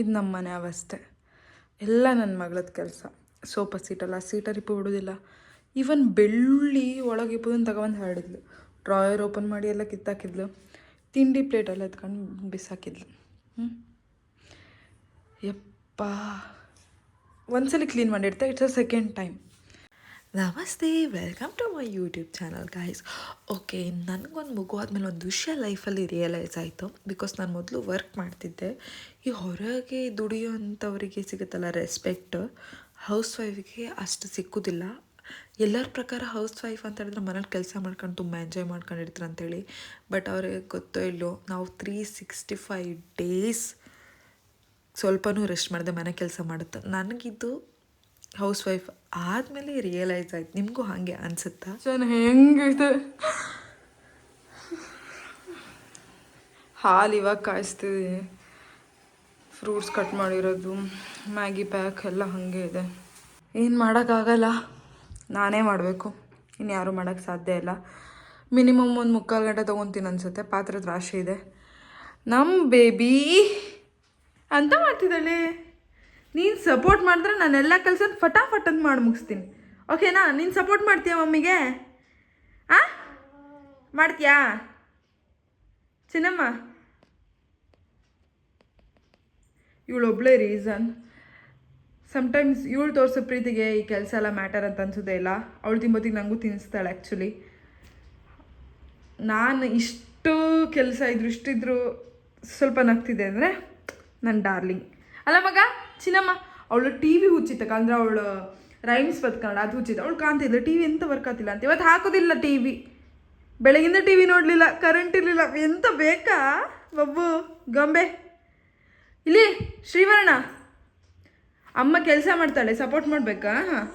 ಇದು ನಮ್ಮ ಮನೆ ಅವಸ್ಥೆ. ಎಲ್ಲ ನನ್ನ ಮಗಳದ ಕೆಲಸ. ಸೋಫಾ ಸೀಟಲ್ಲ ಸೀಟರ್ ಇಪ್ಪು ಬಿಡೋದಿಲ್ಲ. ಈವನ್ ಬೆಳ್ಳುಳ್ಳಿ ಒಳಗೆ ಇಪ್ಪದನ್ನು ತಗೊಬಂದು ಹರಡಿದ್ಲು. ಡ್ರಾಯರ್ ಓಪನ್ ಮಾಡಿ ಎಲ್ಲ ಕಿತ್ತಾಕಿದ್ಲು. ತಿಂಡಿ ಪ್ಲೇಟೆಲ್ಲ ಎತ್ಕೊಂಡು ಬಿಸಾಕಿದ್ಲು. ಹ್ಞೂ ಯಪ್ಪ. ಒಂದ್ಸಲಿ ಕ್ಲೀನ್ ಮಾಡಿಡ್ತಾ ಇಟ್ಸ್ ಅ ಸೆಕೆಂಡ್ ಟೈಮ್. ನಮಸ್ತೆ welcome to my YouTube channel guys okay ನನಗೊಂದು ಮಗು ಆದಮೇಲೆ ಒಂದು ವಿಷಯ ಲೈಫಲ್ಲಿ ರಿಯಲೈಸ್ ಆಯಿತು. ಬಿಕಾಸ್ ನಾನು ಮೊದಲು ವರ್ಕ್ ಮಾಡ್ತಿದ್ದೆ. ಈ ಹೊರಗೆ ದುಡಿಯೋಂಥವರಿಗೆ ಸಿಗುತ್ತಲ್ಲ ರೆಸ್ಪೆಕ್ಟ್ ಹೌಸ್ ವೈಫಿಗೆ ಅಷ್ಟು ಸಿಕ್ಕೋದಿಲ್ಲ. ಎಲ್ಲರ ಪ್ರಕಾರ ಹೌಸ್ ವೈಫ್ ಅಂತ ಹೇಳಿದ್ರೆ ಮನೇಲಿ ಕೆಲಸ ಮಾಡ್ಕೊಂಡು ತುಂಬ ಎಂಜಾಯ್ ಮಾಡ್ಕೊಂಡಿರ್ತಾರೆ ಅಂತೇಳಿ. ಬಟ್ ಅವ್ರಿಗೆ ಗೊತ್ತೋ ಇಲ್ಲೋ ನಾವು ತ್ರೀ ಸಿಕ್ಸ್ಟಿ ಫೈವ್ ಡೇಸ್ ಸ್ವಲ್ಪನೂ ರೆಸ್ಟ್ ಮಾಡಿದೆ ಮನೆ ಕೆಲಸ ಮಾಡುತ್ತೆ. ನನಗಿದ್ದು ಹೌಸ್ ವೈಫ್ ಆದಮೇಲೆ ರಿಯಲೈಸ್ ಆಯ್ತು. ನಿಮಗೂ ಹಾಗೆ ಅನಿಸುತ್ತಾ? ನಾನು ಹೆಂಗಿದೆ? ಹಾಲು ಇವಾಗ ಕಾಯಿಸ್ತಿದ್ದೀನಿ ಫ್ರೂಟ್ಸ್ ಕಟ್ ಮಾಡಿರೋದು, ಮ್ಯಾಗಿ ಪ್ಯಾಕ್ ಎಲ್ಲ ಹಾಗೆ ಇದೆ. ಏನು ಮಾಡೋಕ್ಕಾಗಲ್ಲ. ನಾನೇ ಮಾಡಬೇಕು. ಇನ್ನು ಯಾರೂ ಮಾಡೋಕ್ಕೆ ಸಾಧ್ಯ ಇಲ್ಲ. ಮಿನಿಮಮ್ ಒಂದು ಮುಕ್ಕಾಲು ಗಂಟೆ ತೊಗೊತೀನಿ ಅನ್ಸುತ್ತೆ. ಪಾತ್ರದ ರಾಶಿ ಇದೆ. ನಮ್ಮ ಬೇಬಿ ಅಂತ ಮಾಡ್ತಿದ್ದಾಳೆ. ನೀನು ಸಪೋರ್ಟ್ ಮಾಡಿದ್ರೆ ನಾನು ಎಲ್ಲ ಕೆಲಸ ಫಟಾಫಟ್ ಅಂತ ಮಾಡಿ ಮುಗಿಸ್ತೀನಿ. ಓಕೆನಾ ನೀನು ಸಪೋರ್ಟ್ ಮಾಡ್ತೀಯ ಮಮ್ಮಿಗೆ? ಆ? ಮಾಡ್ತೀಯಾ? ಚಿನ್ನಮ್ಮ? ಇವಳೊಬ್ಳೆ ರೀಸನ್ ಸಮಟೈಮ್ಸ್ ಇವಳು ತೋರಿಸೋ ಪ್ರೀತಿಗೆ ಈ ಕೆಲಸ ಎಲ್ಲ ಮ್ಯಾಟರ್ ಅಂತ ಅನ್ಸೋದೇ ಇಲ್ಲ. ಅವಳು ತಿಂಬೋತಿಗೆ ನನಗೂ ತಿನ್ನಿಸ್ತಾಳೆ ಆ್ಯಕ್ಚುಲಿ ನಾನು ಇಷ್ಟು ಕೆಲಸ ಇದ್ರು ಇಷ್ಟಿದ್ರು ಸ್ವಲ್ಪ ನಗ್ತಿದೆ ಅಂದರೆ ನನ್ನ ಡಾರ್ಲಿಂಗ್ ಅಲ್ಲ ಮಗ? ಚಿನ್ನಮ್ಮ ಅವಳು ಟಿ ವಿ ಹುಚ್ಚಿತ್ತಕ್ಕ ಅಂದ್ರೆ ಅವಳು ರೈಮ್ಸ್ ಬದ್ಕಂಡ ಅದು ಹುಚ್ಚಿತ್ತು. ಅವಳು ಕಾಣ್ತಿದ್ಲು ಟಿ ವಿ ಎಂತ ವರ್ಕ್ ಆಗ್ತಿಲ್ಲ ಅಂತ. ಇವತ್ತು ಹಾಕೋದಿಲ್ಲ ಟಿ ವಿ ಬೆಳಗಿಂದ ಟಿ ವಿ ನೋಡಲಿಲ್ಲ ಕರೆಂಟ್ ಇರಲಿಲ್ಲ. ಎಂತ ಬೇಕಾ? ಬಬ್ಬು, ಗೊಂಬೆ. ಇಲ್ಲಿ, ಶ್ರೀವರ್ಣ. ಅಮ್ಮ ಕೆಲಸ ಮಾಡ್ತಾಳೆ ಸಪೋರ್ಟ್ ಮಾಡಬೇಕಾ? ಹಾಂ.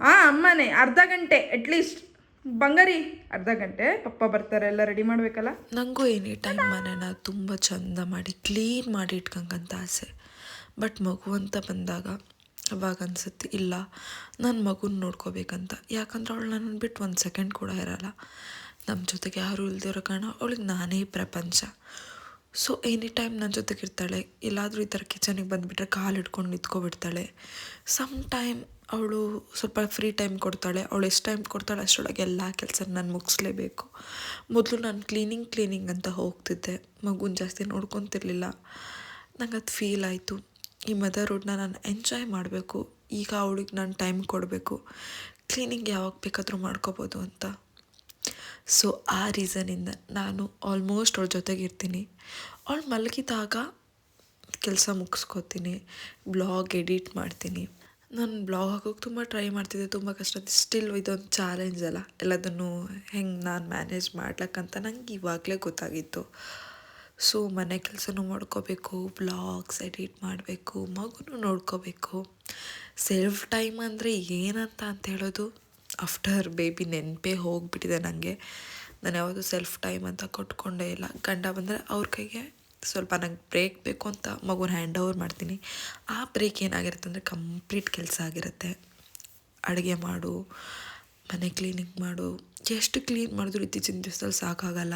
ಹಾಂ ಅಮ್ಮನೇ, ಅರ್ಧ ಗಂಟೆ ಅಟ್ಲೀಸ್ಟ್ ಬಂಗಾರಿ, ಅರ್ಧ ಗಂಟೆ. ಪಪ್ಪ ಬರ್ತಾರೆ, ಎಲ್ಲ ರೆಡಿ ಮಾಡಬೇಕಲ್ಲ? ನನಗೂ ಎನಿ ಟೈಮ್ ಮನೆನ ತುಂಬ ಚಂದ ಮಾಡಿ ಕ್ಲೀನ್ ಮಾಡಿ ಇಟ್ಕಂಕಂತ ಆಸೆ. ಬಟ್ ಮಗು ಅಂತ ಬಂದಾಗ ಅವಾಗ ಅನ್ಸುತ್ತೆ, ಇಲ್ಲ ನನ್ನ ಮಗುನ ನೋಡ್ಕೋಬೇಕಂತ. ಯಾಕಂದ್ರೆ ಅವಳು ನನ್ನ ಬಿಟ್ಟು ಒಂದು ಸೆಕೆಂಡ್ ಕೂಡ ಇರಲ್ಲ. ನಮ್ಮ ಜೊತೆಗೆ ಯಾರು ಇಲ್ದಿರೋ ಕಾರಣ ಅವಳಿಗೆ ನಾನೇ ಪ್ರಪಂಚ. ಸೊ ಎನಿ ಟೈಮ್ ನನ್ನ ಜೊತೆಗೆ ಇರ್ತಾಳೆ ಎಲ್ಲಾದರೂ ಈ ಥರ ಕಿಚನಿಗೆ ಬಂದುಬಿಟ್ರೆ ಕಾಲು ಹಿಡ್ಕೊಂಡು ನಿಂತ್ಕೊಬಿಡ್ತಾಳೆ ಸಮ್ ಟೈಮ್ ಅವಳು ಸ್ವಲ್ಪ ಫ್ರೀ ಟೈಮ್ ಕೊಡ್ತಾಳೆ. ಅವಳು ಎಷ್ಟು ಟೈಮ್ ಕೊಡ್ತಾಳೆ ಅಷ್ಟರೊಳಗೆ ಎಲ್ಲ ಕೆಲಸ ನಾನು ಮುಗಿಸ್ಲೇಬೇಕು. ಮೊದಲು ನಾನು ಕ್ಲೀನಿಂಗ್ ಕ್ಲೀನಿಂಗ್ ಅಂತ ಹೋಗ್ತಿದ್ದೆ. ಮಗುನ ಜಾಸ್ತಿ ನೋಡ್ಕೊತಿರ್ಲಿಲ್ಲ. ನಂಗೆ ಅದು ಫೀಲ್ ಆಯಿತು. ಈ ಮದರ್ಹುಡ್ನ ನಾನು ಎಂಜಾಯ್ ಮಾಡಬೇಕು. ಈಗ ಅವಳಿಗೆ ನಾನು ಟೈಮ್ ಕೊಡಬೇಕು. ಕ್ಲೀನಿಂಗ್ ಯಾವಾಗ ಬೇಕಾದರೂ ಮಾಡ್ಕೋಬೋದು ಅಂತ. ಸೊ ಆ ರೀಸನಿಂದ ನಾನು ಆಲ್ಮೋಸ್ಟ್ ಅವಳ ಜೊತೆಗಿರ್ತೀನಿ ಅವಳು ಮಲಗಿದಾಗ ಕೆಲಸ ಮುಗಿಸ್ಕೋತೀನಿ. ಬ್ಲಾಗ್ ಎಡಿಟ್ ಮಾಡ್ತೀನಿ. ನಾನು ಬ್ಲಾಗ್ ಹಾಕೋಕೆ ತುಂಬ ಟ್ರೈ ಮಾಡ್ತಿದ್ದೆ. ತುಂಬ ಕಷ್ಟ. ಸ್ಟಿಲ್ ಇದೊಂದು ಚಾಲೆಂಜ್ ಅಲ್ಲ. ಎಲ್ಲದನ್ನು ಹೆಂಗೆ ನಾನು ಮ್ಯಾನೇಜ್ ಮಾಡ್ಲಕ್ಕಂತ ನಂಗೆ ಇವಾಗಲೇ ಗೊತ್ತಾಗಿತ್ತು. ಸೊ ಮನೆ ಕೆಲಸನೂ ಮಾಡ್ಕೋಬೇಕು ಬ್ಲಾಗ್ಸ್ ಎಡಿಟ್ ಮಾಡಬೇಕು, ಮಗುನೂ ನೋಡ್ಕೋಬೇಕು. ಸೆಲ್ಫ್ ಟೈಮ್ ಅಂದರೆ ಏನಂತ ಅಂತ ಹೇಳೋದು? ಆಫ್ಟರ್ ಬೇಬಿ ನೆನಪೇ ಹೋಗಿಬಿಟ್ಟಿದೆ ನನಗೆ ನಾನು ಯಾವುದು ಸೆಲ್ಫ್ ಟೈಮ್ ಅಂತ ಕೊಟ್ಕೊಂಡೇ ಇಲ್ಲ. ಗಂಡ ಬಂದರೆ ಅವ್ರ ಕೈಗೆ ಸ್ವಲ್ಪ ನಂಗೆ ಬ್ರೇಕ್ ಬೇಕು ಅಂತ ಮಗುನ ಹ್ಯಾಂಡ್ ಓವರ್ ಮಾಡ್ತೀನಿ. ಆ ಬ್ರೇಕ್ ಏನಾಗಿರುತ್ತೆ ಅಂದರೆ ಕಂಪ್ಲೀಟ್ ಕೆಲಸ ಆಗಿರುತ್ತೆ. ಅಡುಗೆ ಮಾಡು, ಮನೆ ಕ್ಲೀನಿಂಗ್ ಮಾಡು. ಎಷ್ಟು ಕ್ಲೀನ್ ಮಾಡಿದ್ರು ಇತ್ತೀಚಿನ ದಿವಸದಲ್ಲಿ ಸಾಕಾಗಲ್ಲ.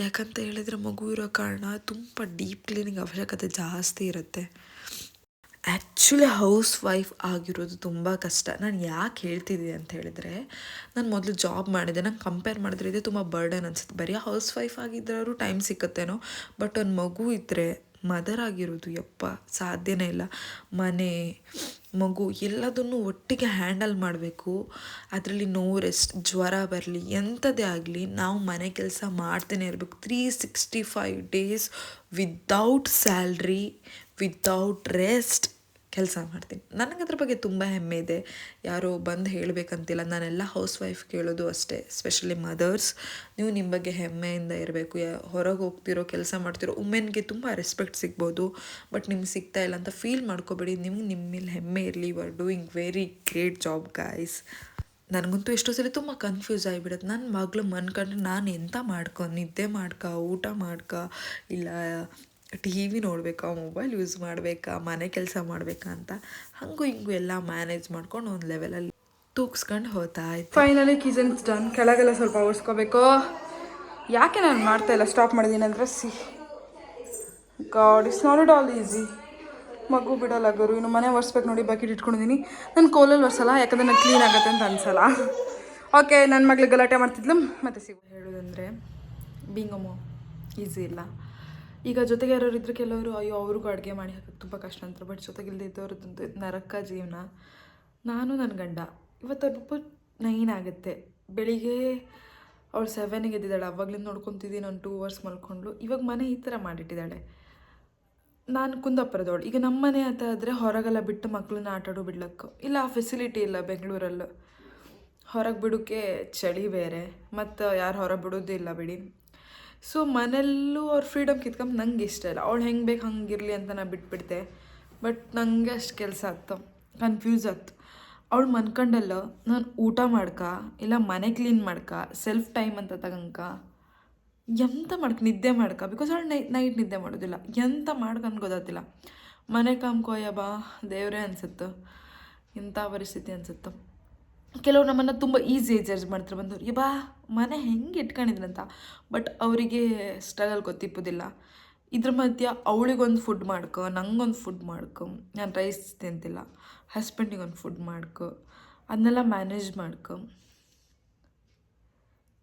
ಯಾಕಂತ ಹೇಳಿದರೆ ಮಗು ಇರೋ ಕಾರಣ ತುಂಬ ಡೀಪ್ ಕ್ಲೀನಿಂಗ್ ಅವಶ್ಯಕತೆ ಜಾಸ್ತಿ ಇರುತ್ತೆ. ಆ್ಯಕ್ಚುಲಿ ಹೌಸ್ ವೈಫ್ ಆಗಿರೋದು ತುಂಬ ಕಷ್ಟ. ನಾನು ಯಾಕೆ ಹೇಳ್ತಿದ್ದೆ ಅಂತ ಹೇಳಿದರೆ, ನಾನು ಮೊದಲು ಜಾಬ್ ಮಾಡಿದೆ. ನಂಗೆ ಕಂಪೇರ್ ಮಾಡಿದ್ರೆ ಇದೆ ತುಂಬ ಬರ್ಡನ್ ಅನ್ಸುತ್ತೆ. ಬರೀ ಹೌಸ್ ವೈಫ್ ಆಗಿದ್ದರೂ ಟೈಮ್ ಸಿಕ್ಕತ್ತೇನೋ, ಬಟ್ ಒಂದು ಮಗು ಇದ್ದರೆ ಮದರ್ ಆಗಿರೋದು ಯಪ್ಪ, ಸಾಧ್ಯನೇ ಇಲ್ಲ. ಮನೆ, ಮಗು ಎಲ್ಲದನ್ನು ಒಟ್ಟಿಗೆ ಹ್ಯಾಂಡಲ್ ಮಾಡಬೇಕು. ಅದರಲ್ಲಿ ನೋ ರೆಸ್ಟ್ ಜ್ವರ ಬರಲಿ ಎಂಥದೇ ಆಗಲಿ ನಾವು ಮನೆ ಕೆಲಸ ಮಾಡ್ತಾನೆ ಇರಬೇಕು. Three sixty five days without salary without rest ಕೆಲಸ ಮಾಡ್ತೀನಿ. ನನಗೆ ಅದ್ರ ಬಗ್ಗೆ ತುಂಬ ಹೆಮ್ಮೆ ಇದೆ. ಯಾರೋ ಬಂದು ಹೇಳಬೇಕಂತಿಲ್ಲ. ನಾನೆಲ್ಲ ಹೌಸ್ ವೈಫ್ ಕೇಳೋದು ಅಷ್ಟೇ. ಸ್ಪೆಷಲಿ ಮದರ್ಸ್ ನೀವು ನಿಮ್ಮ ಬಗ್ಗೆ ಹೆಮ್ಮೆಯಿಂದ ಇರಬೇಕು. ಯಾ, ಹೊರಗೆ ಹೋಗ್ತಿರೋ, ಕೆಲಸ ಮಾಡ್ತಿರೋ ಉಮೆನ್ಗೆ ತುಂಬ ರೆಸ್ಪೆಕ್ಟ್ ಸಿಗ್ಬೋದು. ಬಟ್ ನಿಮ್ಗೆ ಸಿಗ್ತಾ ಇಲ್ಲ ಅಂತ ಫೀಲ್ ಮಾಡ್ಕೋಬೇಡಿ. ನಿಮ್ಗೆ ನಿಮ್ಮ ಮೇಲೆ ಹೆಮ್ಮೆ ಇರಲಿ. You are doing very great job guys ನನಗಂತೂ ಎಷ್ಟೋ ಸಲ ತುಂಬ ಕನ್ಫ್ಯೂಸ್ ಆಗಿಬಿಡುತ್ತೆ. ನನ್ನ ಮಗಳು ಮನ್ಕಂಡ್ರೆ ನಾನು ಎಂಥ ಮಾಡ್ಕೊ? ನಿದ್ದೆ ಮಾಡ್ಕ? ಊಟ ಮಾಡ್ಕ? ಇಲ್ಲ ಟಿ ವಿ ನೋಡಬೇಕಾ ಮೊಬೈಲ್ ಯೂಸ್ ಮಾಡಬೇಕಾ ಮನೆ ಕೆಲಸ ಮಾಡಬೇಕಾ ಅಂತ ಹಾಗೂ ಹಿಂಗೂ ಎಲ್ಲ ಮ್ಯಾನೇಜ್ ಮಾಡ್ಕೊಂಡು ಒಂದು ಲೆವೆಲಲ್ಲಿ ತೂಗಿಸ್ಕೊಂಡು ಹೋತಾ ಇತ್ತು ಫೈನಲಿ ಕಿಚನ್ಸ್ ಡನ್ ಕೆಳಗೆಲ್ಲ ಸ್ವಲ್ಪ ಒರೆಸ್ಕೋಬೇಕು. ಯಾಕೆ ನಾನು ಮಾಡ್ತಾ ಇಲ್ಲ? ಸ್ಟಾಪ್ ಮಾಡಿದ್ದೀನಿ ಅಂದರೆ see. God it's not it all easy ಮಗು ಬಿಡೋಲ್ಲ ಗುರು. ಇನ್ನು ಮನೆ ಒರೆಸ್ಬೇಕು ನೋಡಿ ಬಕೆಟ್ ಇಟ್ಕೊಂಡಿದ್ದೀನಿ ನಾನು ಕೋಲಲ್ಲಿ ಒರೆಸಲ್ಲ ಯಾಕಂದ್ರೆ ನಾನು ಕ್ಲೀನ್ ಆಗುತ್ತೆ ಅಂತ ಅನ್ಸಲ್ಲ. ಓಕೆ ನನ್ನ ಮಗ್ಳಿಗೆ ಗಲಾಟೆ ಮಾಡ್ತಿದ್ಲು. ಮತ್ತೆ ಸಿಗು. ಹೇಳೋದಂದರೆ ಬಿಂಗಮ್ಮು ಈಸಿ ಇಲ್ಲ. ಈಗ ಜೊತೆಗೆ ಯಾರು ಇದ್ರೆ ಕೆಲವರು, ಅಯ್ಯೋ, ಅವ್ರಿಗೂ ಅಡುಗೆ ಮಾಡಿ ಹಾಕೋದು ತುಂಬ ಕಷ್ಟ ಅಂತಾರೆ ಬಟ್ ಜೊತೆಗೆ ಇಲ್ಲದೆ ಇದ್ದವ್ರದ್ದು ನರಕ ಜೀವನ. ನಾನು ನನ್ನ ಗಂಡ. ಇವತ್ತು ಸ್ವಲ್ಪ ನೈನ್ ಆಗುತ್ತೆ. ಬೆಳಿಗ್ಗೆ ಅವಳು ಸೆವೆನಿಗೆ ಎದ್ದಿದ್ದಾಳೆ. ಅವಾಗಲಿಂದ ನೋಡ್ಕೊತಿದ್ದೀನಿ ನಾನು ಟೂ ಅವರ್ಸ್ ಮಲ್ಕೊಂಡ್ಳು. ಇವಾಗ ಮನೆ ಈ ಥರ ಮಾಡಿಟ್ಟಿದ್ದಾಳೆ. ನಾನು ಕುಂದಾಪುರದವಳು. ಈಗ ನಮ್ಮ ಮನೆ ಅಂತ ಆದರೆ ಹೊರಗೆಲ್ಲ ಬಿಟ್ಟು ಮಕ್ಕಳನ್ನ ಆಟಾಡೋ ಬಿಡ್ಲಕ್ಕೆ. ಇಲ್ಲ, ಆ ಫೆಸಿಲಿಟಿ ಇಲ್ಲ ಬೆಂಗಳೂರಲ್ಲೂ. ಹೊರಗೆ ಬಿಡೋಕ್ಕೆ ಚಳಿ ಬೇರೆ. ಮತ್ತು ಯಾರು ಹೊರಗೆ ಬಿಡೋದಿಲ್ಲ ಬಿಡಿ. ಸೊ ಮನೆಯಲ್ಲೂ ಅವ್ರ ಫ್ರೀಡಮ್ ಕಿತ್ಕೊಂಬ ನಂಗೆ ಇಷ್ಟ ಇಲ್ಲ. ಅವಳು ಹೆಂಗೆ ಬೇಕು ಹಂಗಿರಲಿ ಅಂತ ನಾನು ಬಿಟ್ಬಿಡ್ತೆ. ಬಟ್ ನನಗೆ ಅಷ್ಟು ಕೆಲಸ ಆಯ್ತು ಕನ್ಫ್ಯೂಸ್ ಆಯ್ತು ಅವಳು ಮನ್ಕೊಂಡಲ್ಲ, ನಾನು ಊಟ ಮಾಡ್ಕ, ಇಲ್ಲ ಮನೆ ಕ್ಲೀನ್ ಮಾಡ್ಕ ಸೆಲ್ಫ್ ಟೈಮ್ ಅಂತ ತಗಂಕ. ಎಂತ ಮಾಡ್ಕ, ನಿದ್ದೆ ಮಾಡ್ಕ? ಬಿಕಾಸ್ ಅವಳು ನೈ ನೈಟ್ ನಿದ್ದೆ ಮಾಡೋದಿಲ್ಲ. ಎಂತ ಮಾಡ್ಕೊಂಡು ಗೊತ್ತಾಗ್ತಿಲ್ಲ. ಮನೆ ಕಾಮ್ಕೋಯ ಬಾ ದೇವರೇ ಅನ್ಸುತ್ತೆ. ಇಂಥ ಪರಿಸ್ಥಿತಿ ಅನ್ಸುತ್ತೆ. ಕೆಲವ್ರು ನಮ್ಮನ್ನು ತುಂಬ ಈಸಿ ಜಡ್ಜ್ ಮಾಡ್ತಾರೆ. ಬಂದವ್ರು ಯಾ ಬಾ ಮನೆ ಹೆಂಗೆ ಇಟ್ಕೊಂಡಿದ್ರಂತ? ಬಟ್ ಅವರಿಗೆ ಸ್ಟ್ರಗಲ್ ಗೊತ್ತಿಪ್ಪುದಿಲ್ಲ. ಇದ್ರ ಮಧ್ಯ ಅವಳಿಗೊಂದು ಫುಡ್ ಮಾಡ್ಕೊ, ನಂಗೊಂದು ಫುಡ್ ಮಾಡ್ಕೊ, ನಾನು ರೈಸ್ ತಿಂತಿಲ್ಲ. ಹಸ್ಬೆಂಡಿಗೊಂದು ಫುಡ್ ಮಾಡ್ಕೊ ಅದನ್ನೆಲ್ಲ ಮ್ಯಾನೇಜ್ ಮಾಡ್ಕೊ.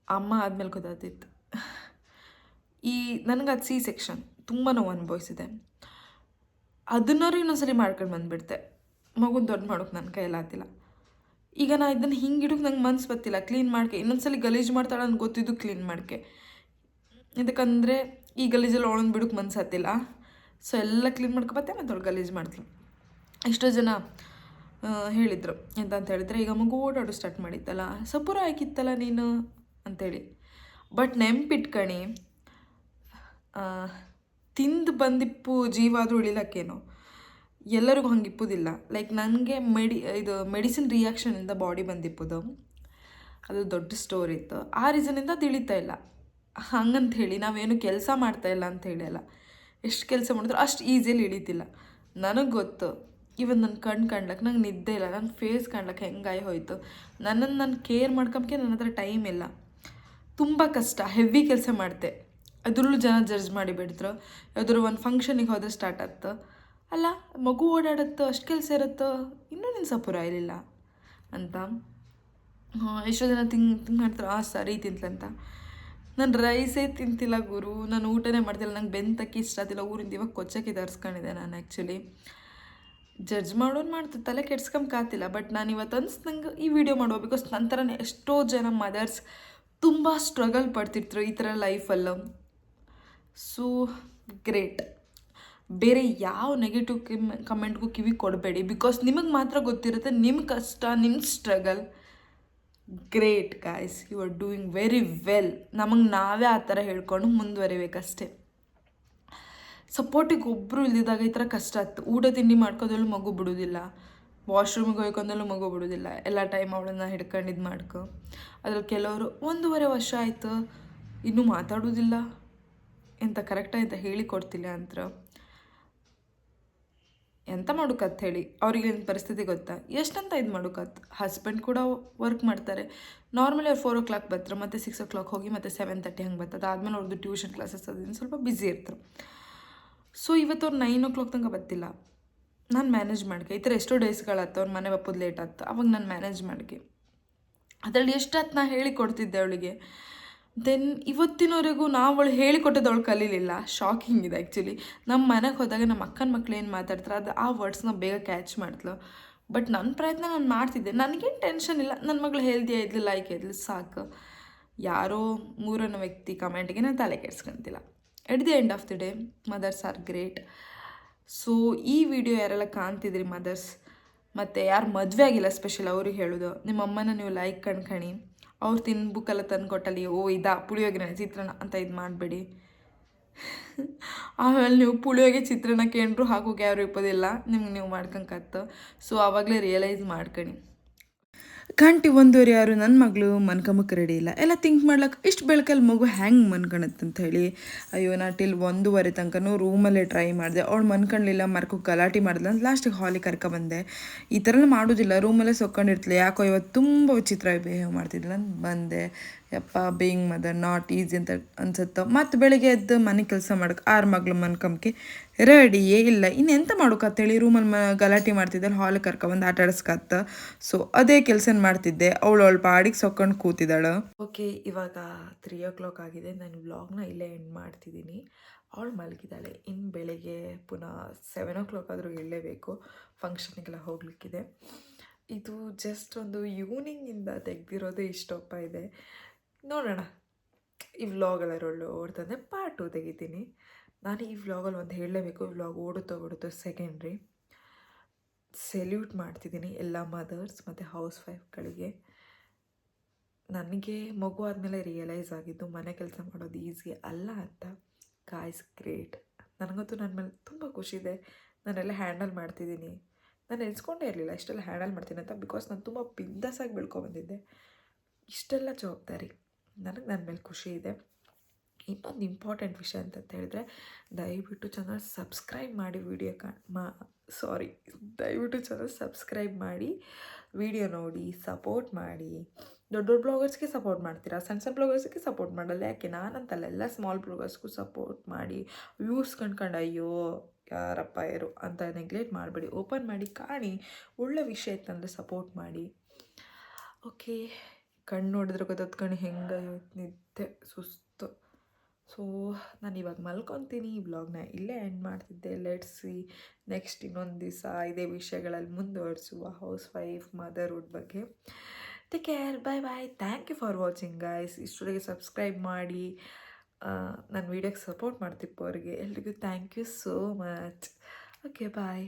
ಅಮ್ಮ ಆದಮೇಲೆ ಗೊತ್ತಾಗ್ತಿತ್ತು. ಈ, ನನಗೆ ಅದು ಸಿ ಸೆಕ್ಷನ್ ತುಂಬ ನೋವು ಅನುಭವಿಸಿದೆ ಅದನ್ನವ್ರು ಇನ್ನೊಂದ್ಸರಿ ಮಾಡ್ಕೊಂಡು ಬಂದುಬಿಡ್ತೆ. ಮಗುನ ದೊಡ್ಡ ಮಾಡೋಕೆ ನನ್ನ ಕೈಯಲ್ಲಾಗ್ತಿಲ್ಲ ಈಗ ನಾ ಇದನ್ನು ಹಿಂಗೆ ಇಡೋಕೆ ನಂಗೆ ಮನ್ಸು ಬರ್ತಿಲ್ಲ. ಕ್ಲೀನ್ ಮಾಡ್ಕೆ. ಇನ್ನೊಂದ್ಸಲಿ ಗಲೀಜು ಮಾಡ್ತಾಳೆ ಅಂತ ಗೊತ್ತಿದ್ದು ಕ್ಲೀನ್ ಮಾಡ್ಕೆ. ಇದಕ್ಕಂದರೆ ಈ ಗಲೀಜಲ್ಲಿ ಒಳಗೆ ಬಿಡೋಕೆ ಮನ್ಸು ಹತ್ತಿಲ್ಲ. ಸೊ ಎಲ್ಲ ಕ್ಲೀನ್ ಮಾಡ್ಕೊಬತ್ತೆ ಮತ್ತು ಅವಳು ಗಲೀಜು ಮಾಡ್ತೀನಿ ಎಷ್ಟೋ ಜನ ಹೇಳಿದರು. ಎಂತ ಹೇಳಿದ್ರೆ, ಈಗ ಮಗು ಓಡಾಡೋ ಸ್ಟಾರ್ಟ್ ಮಾಡಿತ್ತಲ್ಲ. ಸಪೂರ ಹಾಕಿತ್ತಲ್ಲ ನೀನು? ಅಂಥೇಳಿ ಬಟ್ ನೆಂಪಿಟ್ಕಣಿ ತಿಂದು ಬಂದಿಪ್ಪು ಜೀವ ಆದರೂ ಉಳಿಲಕ್ಕೇನು? ಎಲ್ಲರಿಗೂ ಹಂಗೆ ಇಪ್ಪುದಿಲ್ಲ. ಲೈಕ್ ನನಗೆ ಮೆಡಿ ಇದು ಮೆಡಿಸಿನ್ ರಿಯಾಕ್ಷನಿಂದ ಬಾಡಿ ಬಂದಿಪ್ಪುದು. ಅದು ದೊಡ್ಡ ಸ್ಟೋರಿ ಇತ್ತು. ಆ ರೀಸನಿಂದ ತಿಳಿತಾ ಇಲ್ಲ. ಹಂಗಂತ ಹೇಳಿ, ನಾವೇನು ಕೆಲಸ ಮಾಡ್ತಾ ಇಲ್ಲ ಅಂತ ಹೇಳಲ್ಲ ಎಷ್ಟು ಕೆಲಸ ಮಾಡಿದ್ರು ಅಷ್ಟು ಈಸಿಯಲ್ಲಿ ಇಳಿತಿಲ್ಲ ನನಗೆ ಗೊತ್ತು, ಇವನ್ ನನ್ನ ಕಣ್ಣು ಕಾಣ್ಲಕ್ಕೆ ನಂಗೆ ನಿದ್ದೆ ಇಲ್ಲ ನನ್ನ ಫೇಸ್ ಕಾಣ್ಲಕ್ಕೆ ಹೆಂಗಾಯಿ ಹೋಯಿತು. ನನ್ನನ್ನು ನಾನು ಕೇರ್ ಮಾಡ್ಕೊಂಬಕ್ಕೆ ನನ್ನ ಹತ್ರ ಟೈಮ್ ಇಲ್ಲ. ತುಂಬ ಕಷ್ಟ ಹೆವಿ ಕೆಲಸ ಮಾಡ್ತೆ ಅದ್ರಲ್ಲೂ ಜನ ಜಡ್ಜ್ ಮಾಡಿ ಬಿಡ್ತಾರೆ ಒಂದು ಫಂಕ್ಷನಿಗೆ ಹೋದರೆ ಸ್ಟಾರ್ಟ್ ಆಯ್ತು ಅಲ್ಲ, ಮಗು ಓಡಾಡುತ್ತೋ, ಅಷ್ಟು ಕೆಲಸ ಇರುತ್ತೋ, ಇನ್ನೂ ನಿನ್ನ ಸಪುರ ಇರಲಿಲ್ಲ ಅಂತ ಎಷ್ಟೋ ಜನ ತಿಂಗ್ ತಿಂಗ್ ಮಾಡ್ತಾರೆ ಆ ಸರಿ ತಿಂತಲಂತ. ನಾನು ರೈಸೇ ತಿಂತಿಲ್ಲ ಗುರು. ನಾನು ಊಟನೇ ಮಾಡ್ತಿಲ್ಲ. ನಂಗೆ ಬೆಂತಕ್ಕೆ ಇಷ್ಟ ಆಗ್ತಿಲ್ಲ. ಊರಿಂದ ಇವಾಗ ಕೊಚ್ಚಕ್ಕೆ ತರಿಸ್ಕೊಂಡಿದ್ದೆ ನಾನು ಆ್ಯಕ್ಚುಲಿ ಜಡ್ಜ್ ಮಾಡೋನು ಮಾಡ್ತು ತಲೆ ಕೆಡ್ಸ್ಕೊಂಬಕಾತಿಲ್ಲ ಬಟ್ ನಾನು ಇವತ್ತು ಅನ್ಸ್ ನಂಗೆ ಈ ವಿಡಿಯೋ ಮಾಡುವ ಬಿಕಾಸ್ ನಂತರನೇ ಎಷ್ಟೋ ಜನ ಮದರ್ಸ್ ತುಂಬ ಸ್ಟ್ರಗಲ್ ಪಡ್ತಿರ್ತಾರೆ ಈ ಥರ ಲೈಫಲ್ಲ ಸೊ ಗ್ರೇಟ್ ಬೇರೆ ಯಾವ ನೆಗೆಟಿವ್ ಕಿಮ್ ಕಮೆಂಟ್ಗೂ ಕಿವಿ ಕೊಡಬೇಡಿ. ಬಿಕಾಸ್ ನಿಮಗೆ ಮಾತ್ರ ಗೊತ್ತಿರುತ್ತೆ ನಿಮ್ಮ ಕಷ್ಟ ನಿಮ್ಮ struggle great guys you are doing very well ನಮಗೆ ನಾವೇ ಆ ಥರ ಹೇಳ್ಕೊಂಡು ಮುಂದುವರಿಬೇಕಷ್ಟೇ. ಸಪೋರ್ಟಿಗೆ ಒಬ್ಬರು ಇಲ್ದಿದ್ದಾಗ ಈ ಥರ ಕಷ್ಟ ಆಯ್ತು ಊಟ, ತಿಂಡಿ ಮಾಡ್ಕೋದಲ್ಲೂ ಮಗು ಬಿಡೋದಿಲ್ಲ ವಾಶ್ರೂಮಿಗೆ ಹೋಯ್ಕೊಂಡಲ್ಲೂ ಮಗು ಬಿಡೋದಿಲ್ಲ ಎಲ್ಲ ಟೈಮ್ ಅವಳನ್ನ ಹಿಡ್ಕೊಂಡು ಇದು ಮಾಡ್ಕೊ. ಅದ್ರಲ್ಲಿ ಕೆಲವರು, ಒಂದೂವರೆ ವರ್ಷ ಆಯಿತು, ಇನ್ನೂ ಮಾತಾಡೋದಿಲ್ಲ ಎಂತ ಕರೆಕ್ಟಾಗಿ ಅಂತ ಹೇಳಿಕೊಡ್ತಿಲ್ಲ ಅಂತ ಎಂತ ಮಾಡೋಕತ್ ಹೇಳಿ? ಅವ್ರಿಗೆ ಏನು ಪರಿಸ್ಥಿತಿ ಗೊತ್ತಾ? ಎಷ್ಟಂತ ಇದು ಮಾಡೋಕತ್? ಹಸ್ಬೆಂಡ್ ಕೂಡ ವರ್ಕ್ ಮಾಡ್ತಾರೆ. ನಾರ್ಮಲಿ ಅವ್ರು ಫೋರ್ ಓ ಕ್ಲಾಕ್ ಬರ್ತಾರೆ, ಮತ್ತು ಸಿಕ್ಸ್ ಓ ಕ್ಲಾಕ್ ಹೋಗಿ ಮತ್ತು ಸೆವೆನ್ ತರ್ಟಿ ಹಂಗೆ ಬರ್ತದೆ. ಅದಾದಮೇಲೆ ಅವ್ರದ್ದು ಟ್ಯೂಷನ್ ಕ್ಲಾಸಸ್ ಅದನ್ನು ಸ್ವಲ್ಪ ಬ್ಯುಸಿ ಇರ್ತಾರೆ. ಸೊ ಇವತ್ತು ಅವ್ರು ನೈನ್ ಓ ಕ್ಲಾಕ್ ತನಕ ಬರ್ತಿಲ್ಲ. ನಾನು ಮ್ಯಾನೇಜ್ ಮಾಡ್ಕೆ ಈ ಥರ ಎಷ್ಟೋ ಡೇಸ್ಗಳಾಯ್ತು ಅವ್ರ ಮನೆ ಬಪ್ಪದು ಲೇಟ್ ಆಯ್ತು ಅವಾಗ ನಾನು ಮ್ಯಾನೇಜ್ ಮಾಡ್ಕೆ ಅದರಲ್ಲಿ ಎಷ್ಟಾತ್ ನಾ ಹೇಳಿ ಕೊಡ್ತಿದ್ದೆ ಅವಳಿಗೆ. ದೆನ್ ಇವತ್ತಿನವರೆಗೂ ನಾವು ಅವಳು ಹೇಳಿಕೊಟ್ಟದ್ದು ಅವಳು ಕಲೀಲಿಲ್ಲ. ಶಾಕಿಂಗ್ ಇದೆ ಆ್ಯಕ್ಚುಲಿ ನಮ್ಮ ಮನೆಗೆ ಹೋದಾಗ ನಮ್ಮ ಅಕ್ಕನ ಮಕ್ಳು ಏನು ಮಾತಾಡ್ತಾರೆ ಅದು ಆ ವರ್ಡ್ಸ್ನ ಬೇಗ ಕ್ಯಾಚ್ ಮಾಡ್ತಲು ಬಟ್ ನನ್ನ ಪ್ರಯತ್ನ ನಾನು ಮಾಡ್ತಿದ್ದೆ. ನನಗೇನು ಟೆನ್ಷನ್ ಇಲ್ಲ. ನನ್ನ ಮಗಳು ಹೆಲ್ದಿ ಇದ್ಲು ಲೈಕ್ ಇದ್ಲು, ಸಾಕು. ಯಾರೋ ಮೂರನೇ ವ್ಯಕ್ತಿ ಕಮೆಂಟ್ಗೆ ನಾನು ತಲೆ ಕೆಡ್ಸ್ಕೊಂತಿಲ್ಲ. At the end of the day mothers are great so ಈ ವಿಡಿಯೋ ಯಾರೆಲ್ಲ ಕಾಣ್ತಿದ್ರಿ ಮದರ್ಸ್ ಮತ್ತು ಯಾರು ಮದುವೆ ಆಗಿಲ್ಲ ಸ್ಪೆಷಲ್ ಅವ್ರಿಗೆ ಹೇಳೋದು. ನಿಮ್ಮ ಅಮ್ಮನ ನೀವು ಲೈಕ್ ಕಣ್ಕಣಿ ಅವ್ರು ತಿನ್ಬುಕ್ಕೆಲ್ಲ ತಂದು ಕೊಟ್ಟಲ್ಲಿ, ಓ ಇದಾ, ಪುಳಿಯೋಗರೆ, ಚಿತ್ರಾನ್ನ ಅಂತ ಇದು ಮಾಡಬೇಡಿ. ಆಮೇಲೆ ನೀವು ಪುಳಿಯೋಗೆ ಚಿತ್ರಾನ್ನ ಕೇಂಡ್ರು ಹಾಕೋಕೆ ಯಾರು ಇಪ್ಪೋದಿಲ್ಲ, ನಿಮ್ಗೆ ನೀವು ಮಾಡ್ಕೊಂಕತ್ತು ಸೊ ಆವಾಗಲೇ ರಿಯಲೈಸ್ ಮಾಡ್ಕಣಿ. ಗಂಟೆ ಒಂದೂವರೆ ಯಾರು ನನ್ನ ಮಗಳು ಮನ್ಕೊಂಬಕ್ಕೆ ರೆಡಿ ಇಲ್ಲ. ಎಲ್ಲ ಥಿಂಕ್ ಮಾಡ್ಲಕ್ಕೆ ಇಷ್ಟು ಬೆಳಕಲ್ಲಿ ಮಗು ಹೆಂಗೆ ಮನ್ಕೊಳತ್ತೆ ಅಂತ ಹೇಳಿ, ಅಯ್ಯೋ, ನಾ ಟಿಲ್ ಒಂದೂವರೆ ತನಕನೂ ರೂಮಲ್ಲೇ ಟ್ರೈ ಮಾಡಿದೆ. ಅವಳು ಮನ್ಕೊಳ್ಲಿಲ್ಲ ಮರ್ಕೋ ಗಲಾಟೆ ಮಾಡಿದ್ಲ ಅಂತ ಲಾಸ್ಟಿಗೆ ಹಾಲಿಗೆ ಕರ್ಕೊಬಂದೆ ಈ ಥರ ಮಾಡೋದಿಲ್ಲ. ರೂಮಲ್ಲೇ ಸೊಕ್ಕೊಂಡಿರ್ತಿಲ್ಲ ಯಾಕೋ ಇವತ್ತು ತುಂಬ ವಿಚಿತ್ರವಾಗಿ ಬಿಹೇವ್ ಮಾಡ್ತಿದ್ಲ ಅಂತ ಬಂದೆ. ಯಪ್ಪ ಬೀಯಿಂಗ್ ಮದರ್ ನಾಟ್ ಈಸಿ ಅಂತ ಅನ್ಸುತ್ತೆ? ಮತ್ತು ಬೆಳಿಗ್ಗೆ ಎದ್ದು ಮನೆ ಕೆಲಸ ಮಾಡಕ್ಕೆ ಆರು ಮಗಳು ಮನ್ಕೊಂಬಕ್ಕೆ ರೆಡಿಯೇ ಇಲ್ಲ. ಇನ್ನು ಎಂತ ಮಾಡೋಕತ್ತೇಳಿ ರೂಮಲ್ಲಿ ಮ ಗಲಾಟೆ ಮಾಡ್ತಿದ್ದೆ ಹಾಲ್ ಕರ್ಕೊಂಬಂದು ಆಟ ಆಡಿಸ್ಕತ್ತ. ಸೊ ಅದೇ ಕೆಲಸ ಮಾಡ್ತಿದ್ದೆ. ಅವಳು ಅವಳು ಪಾಡಿಗೆ ಸೊಕ್ಕೊಂಡು ಕೂತಿದ್ದಾಳು. ಓಕೆ ಇವಾಗ ತ್ರೀ ಓ ಕ್ಲಾಕ್ ಆಗಿದೆ. ನಾನು ವ್ಲಾಗ್ನ ಇಲ್ಲೇ ಎಂಡ್ ಮಾಡ್ತಿದ್ದೀನಿ. ಅವಳು ಮಲಗಿದ್ದಾಳೆ. ಇನ್ನು ಬೆಳಗ್ಗೆ ಪುನಃ ಸೆವೆನ್ ಓ ಕ್ಲಾಕ್ ಆದರೂ ಹೇಳಲೇಬೇಕು ಫಂಕ್ಷನ್ಗೆಲ್ಲ ಹೋಗ್ಲಿಕ್ಕಿದೆ. ಇದು ಜಸ್ಟ್ ಒಂದು ಈವ್ನಿಂಗಿಂದ ತೆಗ್ದಿರೋದೇ ಇಷ್ಟಪ್ಪ ಇದೆ. ನೋಡೋಣ. ಈ ವ್ಲಾಗಲ್ಲಿ ಒಳ್ಳೆ ಓಡ್ತಂದೆ ಪಾರ್ಟ್ ಟು ತೆಗಿತೀನಿ. ನಾನು ಈ ವ್ಲಾಗಲ್ಲಿ ಒಂದು ಹೇಳಲೇಬೇಕು. ವ್ಲಾಗ್ ಓಡುತ್ತೋ ಓಡುತ್ತೋ ಸೆಕೆಂಡ್ರಿ ಸೆಲ್ಯೂಟ್ ಮಾಡ್ತಿದ್ದೀನಿ ಎಲ್ಲ ಮದರ್ಸ್ ಮತ್ತು ಹೌಸ್ ವೈಫ್ಗಳಿಗೆ ನನಗೆ ಮಗು ಆದಮೇಲೆ ರಿಯಲೈಸ್ ಆಗಿದ್ದು ಮನೆ ಕೆಲಸ ಮಾಡೋದು ಈಸಿ ಅಲ್ಲ ಅಂತ. ಕಾಯ್ಸ್ ಗ್ರೇಟ್ ನನಗಂತೂ ನನ್ನ ಮೇಲೆ ತುಂಬ ಖುಷಿ ಇದೆ. ನಾನೆಲ್ಲ ಹ್ಯಾಂಡಲ್ ಮಾಡ್ತಿದ್ದೀನಿ. ನಾನು ಎಳ್ಸ್ಕೊಂಡೇ ಇರಲಿಲ್ಲ ಇಷ್ಟೆಲ್ಲ ಹ್ಯಾಂಡಲ್ ಮಾಡ್ತೀನಿ ಅಂತ ಬಿಕಾಸ್ ನಾನು ತುಂಬ ಬಿಂದಾಸಾಗಿ ಬೆಳ್ಕೊಬಂದಿದ್ದೆ. ಇಷ್ಟೆಲ್ಲ ಜವಾಬ್ದಾರಿ. ನನಗೆ ನನ್ನ ಮೇಲೆ ಖುಷಿ ಇದೆ. ಇನ್ನೊಂದು ಇಂಪಾರ್ಟೆಂಟ್ ವಿಷಯ ಅಂತ ಹೇಳಿದ್ರೆ, ದಯವಿಟ್ಟು ಚಾನಲ್ ಸಬ್ಸ್ಕ್ರೈಬ್ ಮಾಡಿ ವಿಡಿಯೋ ಕಾ, ಮಾ ಸಾರಿ ದಯವಿಟ್ಟು ಚಾನಲ್ ಸಬ್ಸ್ಕ್ರೈಬ್ ಮಾಡಿ ವಿಡಿಯೋ ನೋಡಿ ಸಪೋರ್ಟ್ ಮಾಡಿ. ದೊಡ್ಡ ದೊಡ್ಡ ಬ್ಲಾಗರ್ಸ್ಗೆ ಸಪೋರ್ಟ್ ಮಾಡ್ತೀರಾ? ಸಣ್ಣ ಸಣ್ಣ ಬ್ಲಾಗರ್ಸ್ಗೆ ಸಪೋರ್ಟ್ ಮಾಡಲ್ಲ. ಯಾಕೆ? ನಾನಂತಲ್ಲ ಎಲ್ಲ ಸ್ಮಾಲ್ ಬ್ಲಾಗರ್ಸ್ಗೂ ಸಪೋರ್ಟ್ ಮಾಡಿ ವ್ಯೂಸ್ ಕಂಡ್ಕೊಂಡು ಅಯ್ಯೋ, ಯಾರಪ್ಪ ಯಾರು ಅಂತ ನೆಗ್ಲೆಕ್ಟ್ ಮಾಡಬೇಡಿ. ಓಪನ್ ಮಾಡಿ, ಕಾಣಿ. ಒಳ್ಳೆ ವಿಷಯ ಇತ್ತಂದರೆ ಸಪೋರ್ಟ್ ಮಾಡಿ. ಓಕೆ ಕಣ್ಣು ನೋಡಿದ್ರೆ ಗೊತ್ತತ್ಕೊಂಡು ಹೆಂಗೆ ನಿದ್ದೆ, ಸುಸ್ತು. ಸೊ ನಾನು ಇವಾಗ ಮಲ್ಕೊತೀನಿ ಈ ಬ್ಲಾಗ್ನ ಇಲ್ಲೇ ಎಂಡ್ ಮಾಡ್ತಿದ್ದೆ. ಲೆಟ್ಸಿ ನೆಕ್ಸ್ಟ್ ಇನ್ನೊಂದು ದಿವಸ ಇದೇ ವಿಷಯಗಳಲ್ಲಿ ಮುಂದುವರಿಸುವ ಹೌಸ್ ವೈಫ್ ಮದರ್ಹುಡ್ ಬಗ್ಗೆ. Take care bye bye thank you for watching guys ಇಷ್ಟೊಳಗೆ subscribe ಮಾಡಿ. ನನ್ನ ವೀಡಿಯೋಗೆ ಸಪೋರ್ಟ್ ಮಾಡ್ತಿಪ್ಪೋರಿಗೆ ಎಲ್ರಿಗೂ thank you so much okay bye